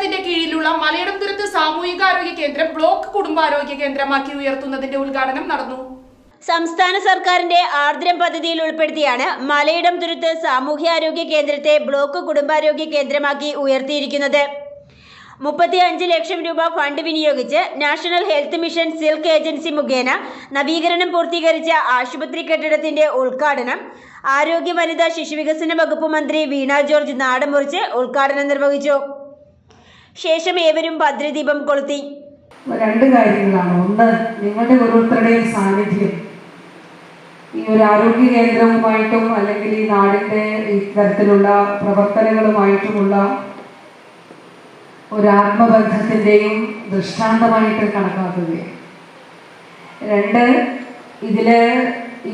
പഞ്ചായത്തിന്റെ കീഴിലുള്ള മലയിടംതുരത്ത് സാമൂഹികാരോഗ്യ കേന്ദ്രം ബ്ലോക്ക് കുടുംബാരോഗ്യ കേന്ദ്രമാക്കി ഉയർത്തുന്നതിന്റെ ഉദ്ഘാടനം നടന്നു. സംസ്ഥാന സർക്കാരിന്റെ ആർദ്രം പദ്ധതിയിൽ ഉൾപ്പെടുത്തിയാണ് മലയിടം തുരുത്ത് സാമൂഹ്യാരോഗ്യ കേന്ദ്രത്തെ ബ്ലോക്ക് കുടുംബാരോഗ്യ കേന്ദ്രമാക്കി ഉയർത്തിയിരിക്കുന്നത്. മുപ്പത്തി അഞ്ച് ലക്ഷം രൂപ fund വിനിയോഗിച്ച് national health mission Silk agency മുഖേന നവീകരണം പൂർത്തീകരിച്ച ആശുപത്രി കെട്ടിടത്തിന്റെ ഉദ്ഘാടനം ആരോഗ്യ വനിതാ ശിശുവികസന വകുപ്പ് മന്ത്രി വീണ ജോർജ് നാടമുറിച്ച് ഉദ്ഘാടനം നിർവഹിച്ചു. ശേഷം ഏവരും ഭദ്രദീപം കൊളുത്തി. രണ്ട് കാര്യങ്ങളാണ്. ഒന്ന് നിങ്ങളുടെ ഓരോരുത്തരുടെയും സാന്നിധ്യം. ഈ ഒരു ആരോഗ്യ കേന്ദ്രവുമായിട്ടും അല്ലെങ്കിൽ ഈ നാടിന്റെ ഇത്തരത്തിലുള്ള തരത്തിലുള്ള പ്രവർത്തനങ്ങളുമായിട്ടുമുള്ള ഒരു ആത്മബന്ധത്തിന്റെയും ദൃഷ്ടാന്തമായിട്ട് കണക്കാക്കുകയാണ് രണ്ട് ഇതിൽ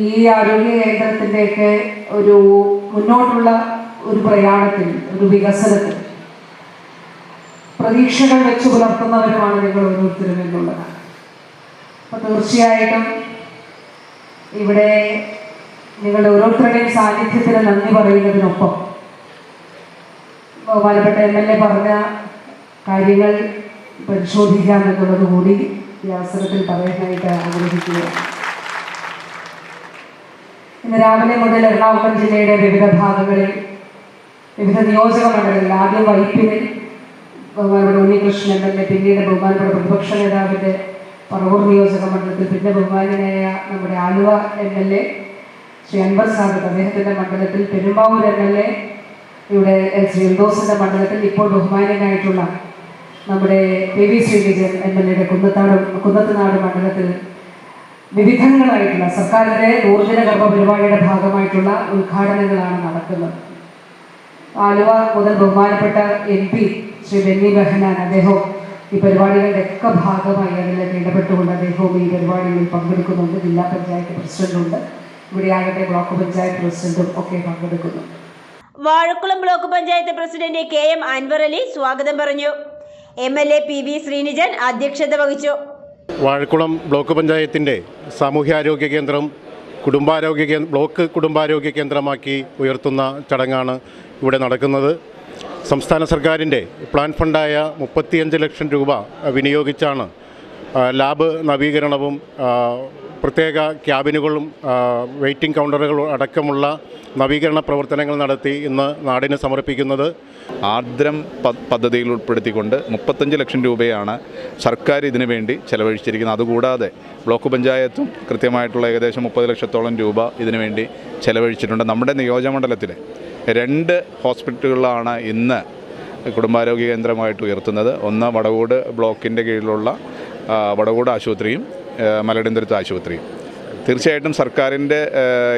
ഈ ആരോഗ്യ കേന്ദ്രത്തിന്റെയൊക്കെ ഒരു മുന്നോട്ടുള്ള ഒരു പ്രയാണത്തിൽ ഒരു വികസനത്തിൽ പ്രതീക്ഷകൾ വെച്ച് പുലർത്തുന്നവരുമാണ് നിങ്ങൾ ഓരോരുത്തരും എന്നുള്ളതാണ് അപ്പൊ തീർച്ചയായിട്ടും ഇവിടെ നിങ്ങളുടെ ഓരോരുത്തരുടെയും സാന്നിധ്യത്തിന് നന്ദി പറയുന്നതിനൊപ്പം ബഹുമാനപ്പെട്ട എം എൽ എ പറഞ്ഞ കാര്യങ്ങൾ പരിശോധിക്കാം എന്നുള്ളത് കൂടി ഈ അവസരത്തിൽ പറയാനായിട്ട് ആഗ്രഹിക്കുക ഇന്ന് രാവിലെ മുതൽ എറണാകുളം ജില്ലയുടെ വിവിധ ഭാഗങ്ങളിൽ വിവിധ നിയോജക മണ്ഡലങ്ങളിൽ ആദ്യം വൈപ്പിനിൽ ബഹുമാനപ്പെട്ട ഉണ്ണികൃഷ്ണൻ എം എൽ എ പിന്നീട് ബഹുമാനപ്പെട്ട പ്രതിപക്ഷ നേതാവിന്റെ പറവൂർ നിയോജക മണ്ഡലത്തിൽ പിന്നെ ബഹുമാനായ നമ്മുടെ Aluva M L A Shri Anvar Sahib അദ്ദേഹത്തിന്റെ മണ്ഡലത്തിൽ പെരുമ്പാവൂർ എം എൽ എ ഇവിടെ ശ്രീ എൽദോസിന്റെ മണ്ഡലത്തിൽ ഇപ്പോൾ ബഹുമാനനായിട്ടുള്ള നമ്മുടെ K V Sreevijan M L എയുടെ കുന്നത്താട് കുന്നത്തുനാട് മണ്ഡലത്തിൽ വിവിധങ്ങളായിട്ടുള്ള സർക്കാരിന്റെ ഊർജന കർമ്മ പരിപാടിയുടെ ഭാഗമായിട്ടുള്ള ഉദ്ഘാടനങ്ങളാണ് നടക്കുന്നത്. ആലുവ മുതൽ ബഹുമാനപ്പെട്ട എം പി ശ്രീ ബെന്നി ബെഹനാൻ അദ്ദേഹം ഈ പരിപാടികളുടെ ഒക്കെ ഭാഗമായി അതിലേക്ക് ഇടപെട്ടുകൊണ്ട് അദ്ദേഹവും ഈ പരിപാടികളിൽ പങ്കെടുക്കുന്നുണ്ട്. ജില്ലാ പഞ്ചായത്ത് പ്രസിഡന്റുണ്ട്. ഇവിടെ ആകട്ടെ ബ്ലോക്ക് പഞ്ചായത്ത് പ്രസിഡന്റും ഒക്കെ പങ്കെടുക്കുന്നു. Vazhakulam block panchayat president K M Anvar Ali സ്വാഗതം പറഞ്ഞു. M L A P V Sreenijan അധ്യക്ഷത വഹിച്ചു. വാഴക്കുളം ബ്ലോക്ക് പഞ്ചായത്തിന്റെ സാമൂഹ്യാരോഗ്യ കേന്ദ്രം കുടുംബാരോഗ്യ കേന്ദ്ര ബ്ലോക്ക് കുടുംബാരോഗ്യ കേന്ദ്രമാക്കി ഉയർത്തുന്ന ചടങ്ങാണ് ഇവിടെ നടക്കുന്നത്. സംസ്ഥാന സർക്കാരിന്റെ പ്ലാൻ ഫണ്ടായ മുപ്പത്തിയഞ്ച് ലക്ഷം രൂപ വിനിയോഗിച്ചാണ് ലാബ് നവീകരണവും പ്രത്യേക ക്യാബിനുകളും വെയ്റ്റിംഗ് കൗണ്ടറുകളും അടക്കമുള്ള നവീകരണ പ്രവർത്തനങ്ങൾ നടത്തി ഇന്ന് നാടിന് സമർപ്പിക്കുന്നത്. ആർദ്രം പദ്ധതിയിൽ ഉൾപ്പെടുത്തിക്കൊണ്ട് മുപ്പത്തഞ്ച് ലക്ഷം രൂപയാണ് സർക്കാർ ഇതിനു വേണ്ടി ചെലവഴിച്ചിരിക്കുന്നത്. അതുകൂടാതെ ബ്ലോക്ക് പഞ്ചായത്തും കൃത്യമായിട്ടുള്ള ഏകദേശം മുപ്പത് ലക്ഷത്തോളം രൂപ ഇതിനു വേണ്ടി ചെലവഴിച്ചിട്ടുണ്ട്. നമ്മുടെ നിയോജകമണ്ഡലത്തിലെ രണ്ട് ഹോസ്പിറ്റലുകളാണ് ഇന്ന് കുടുംബാരോഗ്യ കേന്ദ്രമായിട്ട് ഉയർത്തുന്നത്. ഒന്ന് വടകോട് ബ്ലോക്കിന്റെ കീഴിലുള്ള വടകൂട് ആശുപത്രിയും മലടിന്തുരുത്ത് ആശുപത്രിയും. തീർച്ചയായിട്ടും സർക്കാരിന്റെ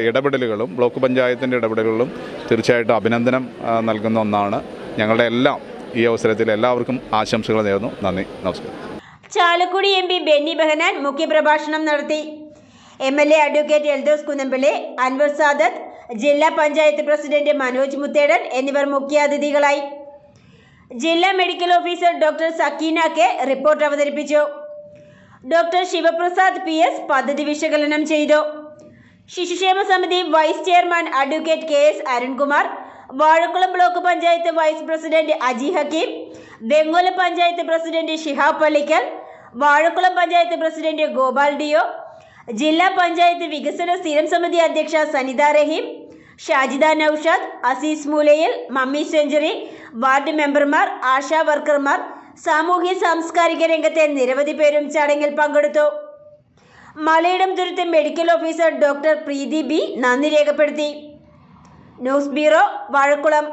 ഇടപെടലുകളും ബ്ലോക്ക് പഞ്ചായത്തിന്റെ ഇടപെടലുകളും തീർച്ചയായിട്ടും അഭിനന്ദനം നൽകുന്ന ഒന്നാണ്. ഞങ്ങളുടെ എല്ലാം ഈ അവസരത്തിൽ എല്ലാവർക്കും ആശംസകൾ നേർന്നു നന്ദി. നമസ്കാരം. ചാലക്കുടി എം പി ബെന്നി ബെഹനാൻ മുഖ്യപ്രഭാഷണം നടത്തി. M L A advocate Eldhose Kunnappilly Anwar Sadath ജില്ലാ പഞ്ചായത്ത് പ്രസിഡന്റ് മനോജ് മുത്തേടൻ എന്നിവർ മുഖ്യാതിഥികളായി. ജില്ലാ medical officer doctor Sakeena K report അവതരിപ്പിച്ചു. ഡോക്ടർ ശിവപ്രസാദ് പി എസ് പദ്ധതി വിശകലനം ചെയ്തു. ശിശുക്ഷേമ സമിതി vice chairman advocate K S Arunkumar Vazhakulam block panchayat vice president Aji Hakkim Bengola panchayat president Shihab Pallikkal Vazhakulam panchayat president Gopal Deo ജില്ലാ പഞ്ചായത്ത് വികസന സ്ഥിരം സമിതി അധ്യക്ഷ സനിത റഹീം ഷാജിദ നൌഷാദ് അസീസ് മൂലയിൽ മമ്മി സെഞ്ചുറി വാർഡ് മെമ്പർമാർ ആശാ വർക്കർമാർ സാമൂഹ്യ സാംസ്കാരിക രംഗത്തെ നിരവധി പേരും ചടങ്ങിൽ പങ്കെടുത്തു. Malayidamthuruth medical officer doctor Preethi B നന്ദി രേഖപ്പെടുത്തി. News bureau Vazhakulam.